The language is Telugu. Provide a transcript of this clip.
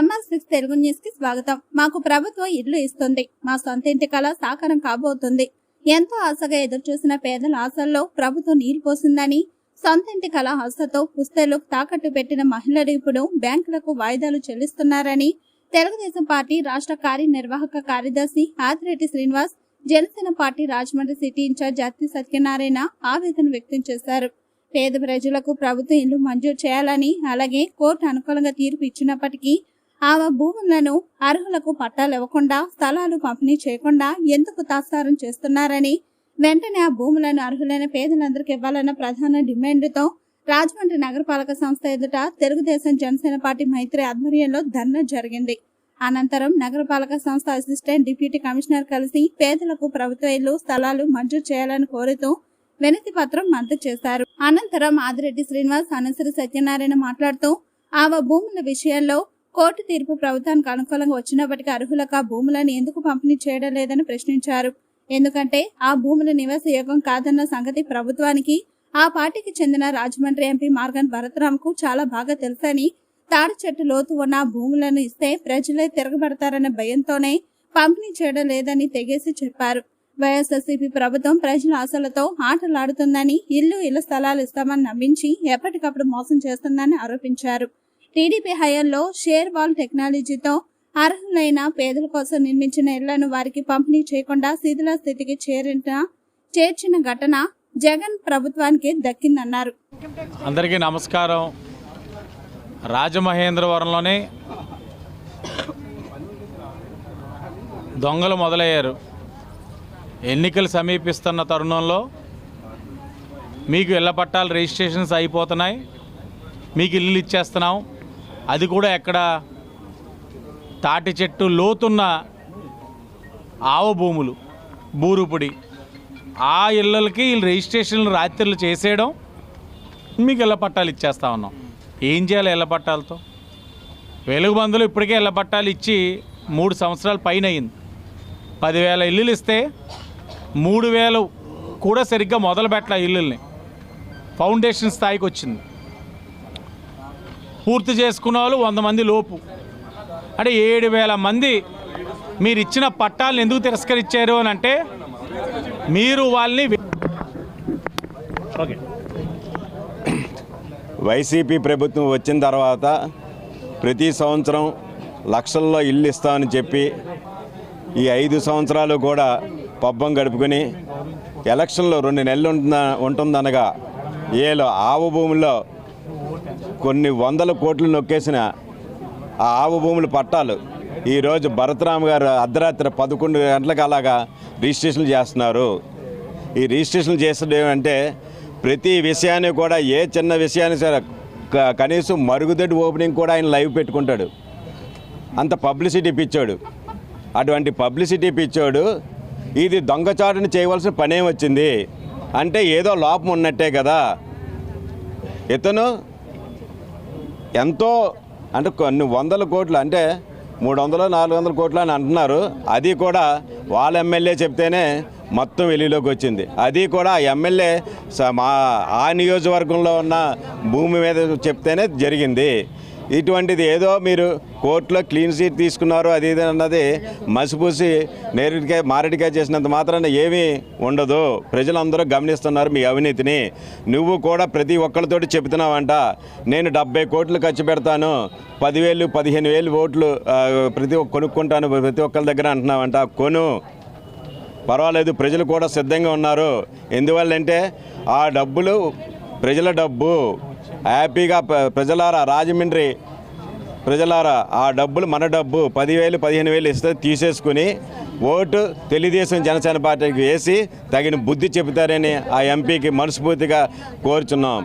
సిక్స్ తెలుగు న్యూస్కి స్వాగతం. మాకు ప్రభుత్వం ఇల్లు ఇస్తుంది. మా సొంత ఇంటి కళ సాకారం కాబోతుంది. ఎంతో ఆశగా ఎదురుచూసిన పేదల ఆశల్లో ప్రభుత్వం నీళ్ళు పోసిందని సొంత ఇంటి కళ ఆశతో పుస్తలు తాకట్టు పెట్టిన మహిళలు ఇప్పుడు బ్యాంకులకు వాయిదాలు చెల్లిస్తున్నారని తెలుగుదేశం పార్టీ రాష్ట్ర కార్యనిర్వాహక కార్యదర్శి Adireddy Srinivas Janasena party Rajahmundry city in charge Atti Satyanarayana ఆవేదన వ్యక్తం చేశారు. పేద ప్రజలకు ప్రభుత్వం ఇల్లు మంజూరు చేయాలని అలాగే కోర్టు అనుకూలంగా తీర్పు ఇచ్చినప్పటికీ ఆమె భూములను అర్హులకు పట్టాలు ఇవ్వకుండా స్థలాలు పంపిణీ చేయకుండా ఎందుకు తాత్సారం చేస్తున్నారని వెంటనే ఆ భూములను అర్హులైన పేదలందరికీ ఇవ్వాలన్న ప్రధాన డిమాండ్తో రాజమండ్రి నగరపాలక సంస్థ ఎదుట తెలుగుదేశం జనసేన పార్టీ మైత్రి ఆధ్వర్యంలో ధర్నా జరిగింది. అనంతరం నగరపాలక సంస్థ అసిస్టెంట్ డిప్యూటీ కమిషనర్ కలిసి పేదలకు ప్రభుత్వ ఇల్లు స్థలాలు మంజూరు చేయాలని కోరుతూ వినతి పత్రం అందజేశారు అనంతరం ఆదిరెడ్డి శ్రీనివాస్ అనసరి సత్యనారాయణ మాట్లాడుతూ ఆవ భూముల విషయంలో కోర్టు తీర్పు ప్రభుత్వానికి అనుకూలంగా వచ్చినప్పటికీ అర్హులకు ఆ భూములను ఎందుకు పంపిణీ చేయడం లేదని ప్రశ్నించారు. ఎందుకంటే ఆ భూముల నివాస యోగం కాదన్న సంగతి ప్రభుత్వానికి ఆ పార్టీకి చెందిన రాజమండ్రి ఎంపీ మార్గన్ భరత్రామ్కు చాలా బాగా తెలుసని తాడి చెట్టు లోతు ఉన్న భూములను ఇస్తే ప్రజలే తిరగబడతారనే భయంతోనే పంపిణీ చేయడం లేదని తెగేసి చెప్పారు. వైఎస్ఆర్సీపీ ప్రభుత్వం ప్రజల ఆశలతో ఆటలాడుతుందని ఇల్లు ఇళ్ళ స్థలాలు ఇస్తామని నమ్మించి ఎప్పటికప్పుడు మోసం చేస్తుందని ఆరోపించారు. టీడీపీ హయాంలో షేర్ వాల్ టెక్నాలజీతో అర్హులైన పేదల కోసం నిర్మించిన ఇళ్ళను వారికి పంపిణీ చేయకుండా శిథిల స్థితికి చేరిన చేర్చిన ఘటన జగన్ ప్రభుత్వానికి దక్కిందన్నారు. అందరికీ నమస్కారం. రాజమహేంద్రవరంలోనే దొంగలు మొదలయ్యారు. ఎన్నికలు సమీపిస్తున్న తరుణంలో మీకు ఇళ్ళ పట్టాలు రిజిస్ట్రేషన్స్ అయిపోతున్నాయి. మీకు ఇల్లు ఇచ్చేస్తున్నాం. అది కూడా ఎక్కడ? తాటి చెట్టు లోతున్న ఆవ భూములు బూరుపుడి ఆ ఇళ్ళకి వీళ్ళు రిజిస్ట్రేషన్లు రాత్రులు చేసేయడం మీకు ఇళ్ళ పట్టాలు ఇచ్చేస్తా ఉన్నాం. ఏం చేయాలి ఇళ్ళ పట్టాలతో? వెలుగు బంధులు ఇప్పటికే ఇళ్ళ పట్టాలు ఇచ్చి మూడు సంవత్సరాల పైన అయింది. పదివేల ఇల్లులు ఇస్తే మూడు వేలు కూడా సరిగ్గా మొదలు పెట్టాల ఇల్లుల్ని. ఫౌండేషన్ స్థాయికి వచ్చింది. పూర్తి చేసుకున్న వాళ్ళు వంద మంది లోపు. అంటే ఏడు వేల మంది మీరు ఇచ్చిన పట్టాలను ఎందుకు తిరస్కరించారు అని అంటే మీరు వాళ్ళని ఓకే. వైసీపీ ప్రభుత్వం వచ్చిన తర్వాత ప్రతి సంవత్సరం లక్షల్లో ఇల్లు ఇస్తామని చెప్పి ఈ ఐదు సంవత్సరాలు కూడా పబ్బం గడుపుకొని ఎలక్షన్లో రెండు నెలలు ఉంటుందనగా ఏలో ఆవు భూముల్లో కొన్ని వందల కోట్లు నొక్కేసిన ఆ ఆవు భూముల పట్టాలు ఈరోజు భరతరామ్ గారు అర్ధరాత్రి పదకొండు గంటలకు అలాగా రిజిస్ట్రేషన్లు చేస్తున్నారు. ఈ రిజిస్ట్రేషన్ చేసడం ఏమంటే ప్రతి విషయాన్ని కూడా ఏ చిన్న విషయాన్ని సరే కనీసం మరుగుదొడ్డి ఓపెనింగ్ కూడా ఆయన లైవ్ పెట్టుకుంటాడు. అంత పబ్లిసిటీ పిచ్చాడు అటువంటి పబ్లిసిటీ పిచ్చాడు ఇది దొంగచాటుని చేయవలసిన పనేం వచ్చింది? అంటే ఏదో లోపం ఉన్నట్టే కదా. ఇతను ఎంతో అంటే కొన్ని వందల కోట్లు అంటే మూడు వందలు నాలుగు వందల కోట్లు అని అంటున్నారు. అది కూడా వాళ్ళ ఎమ్మెల్యే చెప్తేనే మొత్తం వెలుగులోకి వచ్చింది. అది కూడా ఎమ్మెల్యే స- మా ఆ నియోజకవర్గంలో ఉన్న భూమి మీద చెప్తేనే జరిగింది. ఇటువంటిది ఏదో మీరు కోర్టులో క్లీన్ సీట్ తీసుకున్నారు అది ఇది అన్నది మసిపూసి నేరుడికాయ మారడికాయ చేసినంత మాత్రాన ఏమీ ఉండదు. ప్రజలందరూ గమనిస్తున్నారు మీ అవినీతిని. నువ్వు కూడా ప్రతి ఒక్కరితోటి చెబుతున్నావంట నేను డెబ్బై కోట్లు ఖర్చు పెడతాను పదివేలు పదిహేను వేలు ఓట్లు ప్రతి ఒక్క కొనుక్కుంటాను ప్రతి ఒక్కరి దగ్గర అంటున్నావంట కొను. పర్వాలేదు ప్రజలు కూడా సిద్ధంగా ఉన్నారు. ఎందువల్లంటే ఆ డబ్బులు ప్రజల డబ్బు. హ్యాపీగా ప్ర- ప్రజలారా రాజమండ్రి ప్రజలారా ఆ డబ్బులు మన డబ్బు పదివేలు పదిహేను వేలు ఇస్తే తీసేసుకుని ఓటు తెలుగుదేశం జనసేన పార్టీకి వేసి తగిన బుద్ధి చెబుతారని ఆ ఎంపీకి మనస్ఫూర్తిగా కోరుచున్నాం.